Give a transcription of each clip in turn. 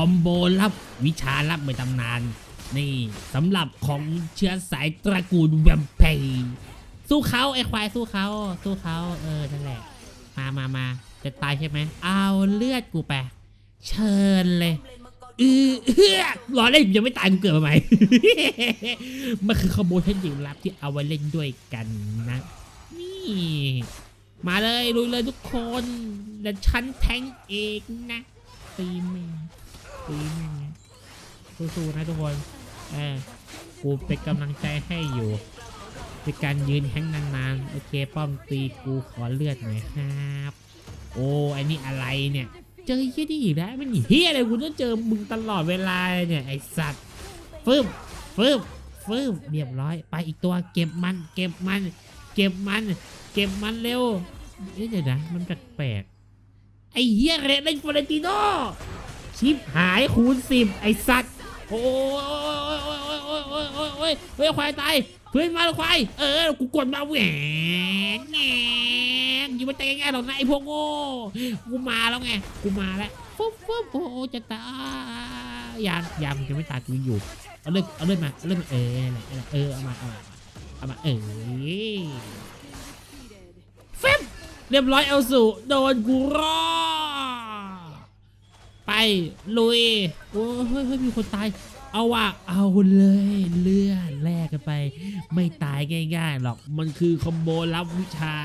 อมโบลับวิชาลับในตำนาน นี่สำหรับของเชื้อสายตระกูลแวมไพร์สู้เขาไอ้ควายสู้เขาสู้เขาเออนั่นแหละ มามามาจะตายใช่ไหมเอาเลือดกูไปเชิญเลยอือเฮือรอเล่นยังไม่ตายกูเกิดมาใหม่มันคือขโมยเทคนิคลับที่เอาไว้เล่นด้วยกันนะ นี่ มาเลยลุยเลยทุกคน และฉันแทงเองนะตีแม่ง ตีแม่งนสู้ๆนะทุกคนเออกูเป็นกำลังใจให้อยู่เป็นการยืนแทงนานๆ โอเค ป้อมตีกูขอเลือดหน่อยครับ โอ้อันนี้อะไรเนี่ย เจอเฮียนี่อีกแล้วมันเฮียอะไรกูต้องเจอมึงตลอดเวลาเนี่ย ไอสัตว์ฟึบฟึบฟึบเรียบร้อย ไปอีกตัวเก็บมัน เก็บมัน เก็บมัน เก็บมันเร็วเอ๊ะเดี๋ยวนะ มันแปลกไอเฮียเรดเล่นฟลอเรนติโน ชิปหายคูณสิบไอสัตว์โอ้ยโอ้ยโอ้ยโอ้ยโอ้ยโอ้ยโอ้ยเฮ้ยควายตายเพื่อนมาควายเออกูกดมาแหวงแงงอยู่ไม่ใจง่ายๆหรอกนะไอพวกโง่กูมาแล้วไงกูมาแล้วปุ๊บปุ๊บโอ้จะตายยังยังจะไม่ตายกูยังอยู่เอาเลือดเอาเลือดมาเอาเลือดมาเออเออเอามาเอามาเอามาเออเฟมเรียบร้อยเอาสู่โดนกูรอ ลุยโอ้เฮ้ยเฮ้ยมีคนตาย เอาว่ะเอาเลยเลือดแลกกันไป ไม่ตายง่ายๆหรอกมันคือคอมโบรับวิชา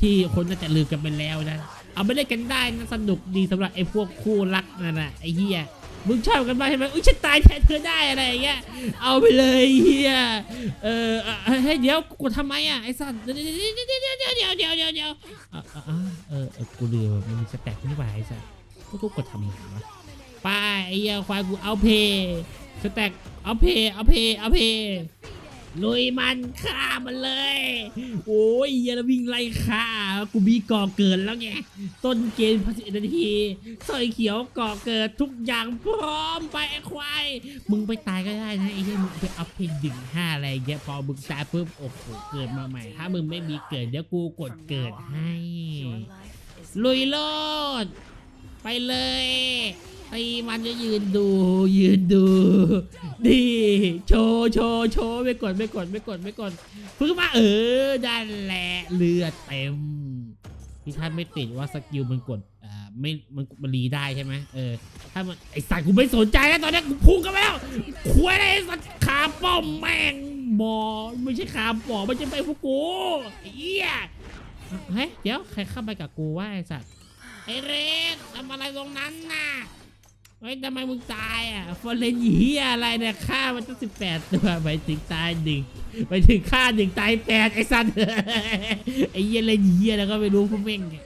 ที่คนน่าจะลืมกันไปแล้วนะ เอาไปเล่นกันได้นะสนุกดีสำหรับไอ้พวกคู่รักนั่นะไอ้เหี้ยมึงชอบกันไหมงใช่ไหมอุ้ยฉันตายแทนเธอได้อะไรอย่างเงี้ย เอาไปเลยเหี้ยเออให้เดี๋ยวกูทำไมอะไอ้สัตว์เดี๋ยวเดี๋ยวเดี๋ยวเดี๋ยวเดี๋ยวเดี๋ยวเดี๋ยวเออเออกูลืมมันมีสแต็กขึ้นว่ไอ้สัตว์ กูกูกดทำไงวะไปไอ้เหี้ยควายกูเอาเพย์สแต็กเอาเพย์เอาเพย์เอาเพย์ลุยมันฆ่ามันเลย โอ้ยเยลวิ่งไล่ฆ่า กูมีก่อเกิดแล้วไง ต้นเกมพัสินาทีสอยเขียวก่อเกิดทุกอย่างพร้อมไปไอ้ควาย มึงไปตายก็ได้นะไอ้เหี้ยมึงไปอัพเพลงดึงห้าอะไรเงี้ยพอมึงตายปุ๊บโอ้โหเกิดมาใหม่ ถ้ามึงไม่มีเกิดเดี๋ยวกูกดเกิดให้ ลุยโลด ไปเลยตีมันจะยืนดูยืนดูดีโชว์โชว์โชว์ไม่กดไม่กดไม่กดไม่กดพึ่งมาเออดันแหละเลือดเต็มที่ท่านไม่ติดว่าสกิลมันกดอ่าไม่มันมันรีได้ใช่ไหมเออถ้ามันไอสัตว์กูไม่สนใจแล้วตอนนี้กูพุ่งกันไปแล้วคุยอะไรสัตว์ขาป้อมแม่งบอไม่ใช่ขาปอมันจะไปพวกกูไอ้เหี้ยเฮ้ยเดี๋ยวใครเข้าไปกับกูว่าไอสัตว์ ไอเรนทำอะไรตรงนั้นน่ะเฮ้ยทำไมมึงตายอะฟอร์เรนเฮียอะไรเนี่ยฆ่ามันตั้งสิบแปดตัวไปถึงตายหนึ่งไปถึงฆ่าหนึ่งตายแปดไอ้สัตว์ไอ้เฮียเลนเฮียแล้วก็ไม่รู้พวกเม่งเนี่ย